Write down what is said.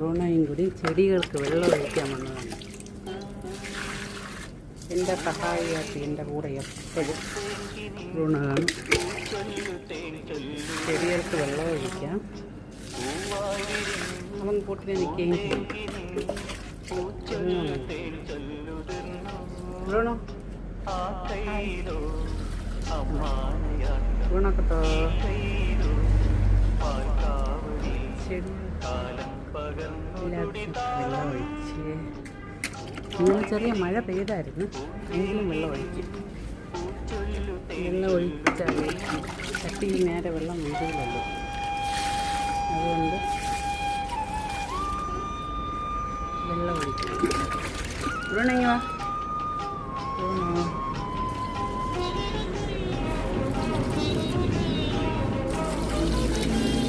ബ്രൂണയും കൂടി ചെടികൾക്ക് വെള്ളം ഒഴിക്കാൻ വന്നതാണ്. എന്റെ സഹായിയാക്കി എന്റെ കൂടെ എപ്പോഴും ബ്രൂണ കാണും ചെടികൾക്ക് വെള്ളം ഒഴിക്കാം. അവൻ കൂട്ടിനെ നിൽക്കുകയും ചെയ്യും. ബ്രൂണോ? എല്ലാവർക്കും വെള്ളം ഇന്നലെ ചെറിയ മഴ പെയ്തായിരുന്നു. എങ്കിലും വെള്ളം ഒഴിക്കും. വെള്ളം ഒഴിച്ചാൽ ചട്ടിയിൽ നേരെ വെള്ളം വീഴുകയുള്ളൂ. അതുകൊണ്ട് വെള്ളം ഒഴിക്കും. ഇവിടെ വാ.